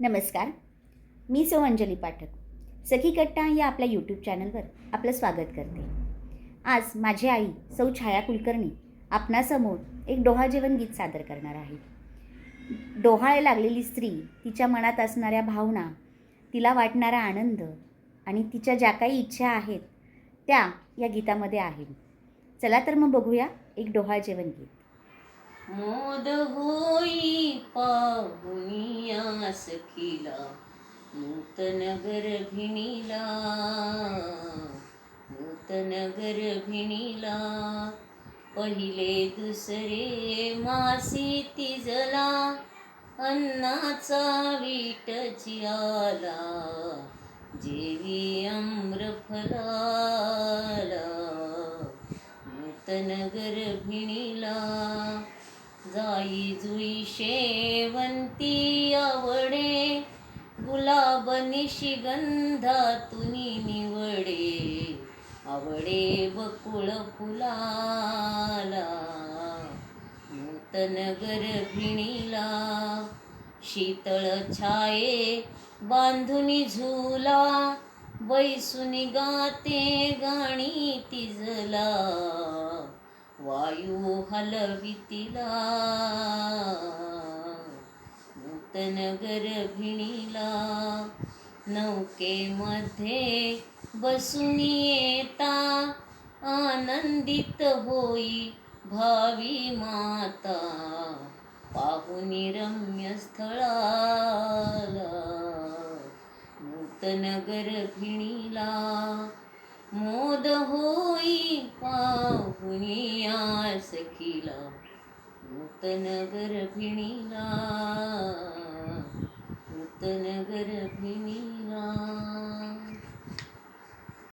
नमस्कार. मी सौ अंजली पाठक. सखी कट्टा या आपल्या यूट्यूब चॅनलवर आपलं स्वागत करते. आज माझी आई सौ छाया कुलकर्णी आपणासमोर एक डोहा जेवण गीत सादर करणार आहे. डोहाळे लागलेली स्त्री तिच्या मनात असणाऱ्या भावना तिला वाटणारा आनंद आणि तिच्या ज्या काही इच्छा आहेत त्या या गीतामध्ये आहेत. चला तर मग बघूया एक डोहाळ जेवण गीत. मोद होई पाहुनिया सखीला नूतन गर्भिणीला नूतन गर्भिणीला पहिले दुसरे मासी तिजला अन्नाचा वीट आला जेवी अम्रफलाला. नूतन गर्भिणीला जाई जुई शेवंती आवडे गुलाब निशिगंधा तुनी निवडे. आवडे बकुळ फुलाला नूतन गर्भिणीला शीतळ छाये बांधुनी झुला बैसुनी गाते गाणी तिजला. वायू हलवितिला नूतन गर्भिणीला नौकेमध्ये बसून येता आनंदित होई भावी माता पाहुनी रम्य स्थळाला नूतन गर्भिणीला मोद होई पाहुनिया सखीला नूतन गर्भिणीला नूतन गर्भिणीला